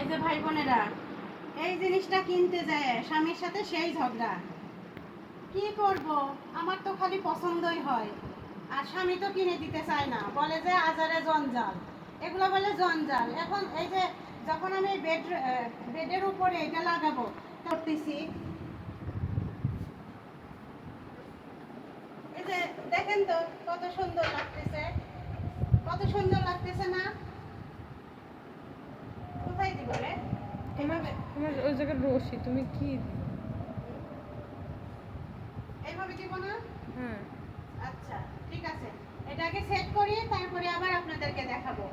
এই যে ভাই বোনেরা, এই জিনিসটা কিনতে যায় স্বামীর সাথে সেই ঝগড়া। কি করব? আমার তো খালি পছন্দই হয়। আর স্বামী তো কিনে দিতে চায় না। বলে যে আজারে জঞ্জাল। এগুলো বলে জঞ্জাল। এখন এই যে যখন আমি বেড বেডের উপরে এটা লাগাবো, করতেছি। এই যে দেখেন তো কত সুন্দর লাগতেছে। কত সুন্দর লাগতেছে না? তোমার ওই জায়গায় রশি তুমি কি এইভাবে দিব না? হ্যাঁ। আচ্ছা ঠিক আছে। এটাকে সেট করি তারপরে আবার আপনাদেরকে দেখাবো।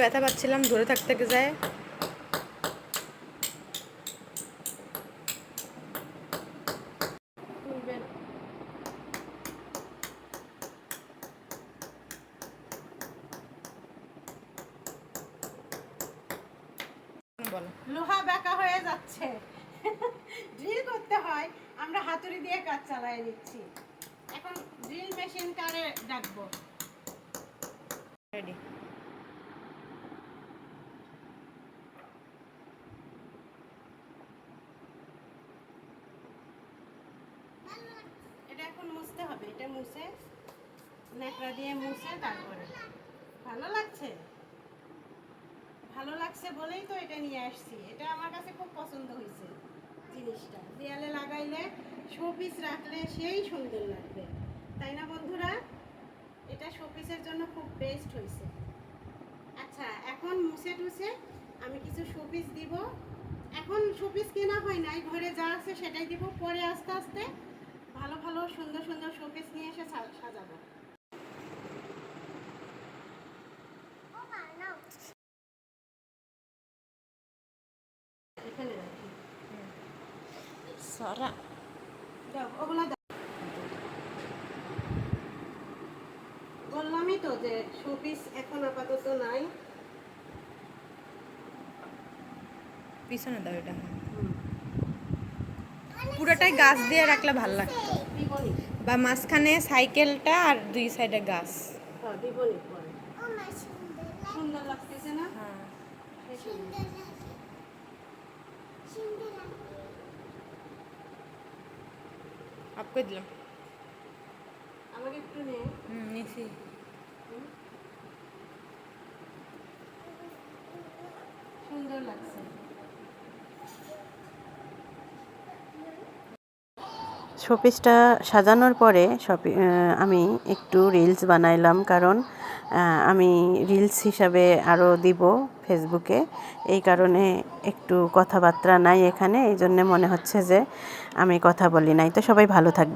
ব্যথা পাচ্ছিলাম ধরে থাকতে থেকে যায়। বলো। লোহা বেঁকা হয়ে যাচ্ছে। ড্রিল করতে হয় আমরা হাতুড়ি দিয়ে কাজ চালাই নিচ্ছি এখন ড্রিল মেশিন কারে ডাকবো? রেডি এটা এখন মুছতে হবে এটা মুছে ন্যাকড়া দিয়ে মুছে তারপরে। ভালো লাগছে? ভালো লাগছে বলেই তো এটা নিয়ে আসছি। এটা আমার কাছে খুব পছন্দ হয়েছে জিনিসটা। দেয়ালে লাগাইলে শোপিস রাখলে সেই সুন্দর লাগবে। তাই না বন্ধুরা? এটা শোপিসের জন্য খুব বেস্ট হয়েছে। আচ্ছা এখন মুছে টুছে আমি কিছু শোপিস দিব। এখন শোপিস কেনা হয় নাই, ঘরে যা আছে সেটাই দিব। পরে আস্তে আস্তে ভালো ভালো সুন্দর সুন্দর শোপিস নিয়ে এসে সাজাবো। এখানে রাখি। সারা। দাও ওগুলো দাও। বললামই তো যে শোপিস এখন আপাতত নাই। পিছনে দাও এটা। পুরোটাই গাছ দিয়ে রাখলে ভালো লাগতো। দিবনি। বা মাঝখানে সাইকেলটা আর দুই সাইডে গাছ। হ্যাঁ দিবনি সুন্দর লাগতেছে না? হ্যাঁ এই সুন্দর। আপ করে দিলাম আমাকে একটু নে। হুম নিছি। সুন্দর লাগছে। শোপিসটা সাজানোর পরে শপি আমি একটু রিলস বানাইলাম কারণ আমি রিলস হিসাবে আরও দিব। ফেসবুকে। এই কারণে একটু কথাবার্তা নাই এখানে এই জন্যে মনে হচ্ছে যে আমি কথা বলি নাই। তো সবাই ভালো থাকবে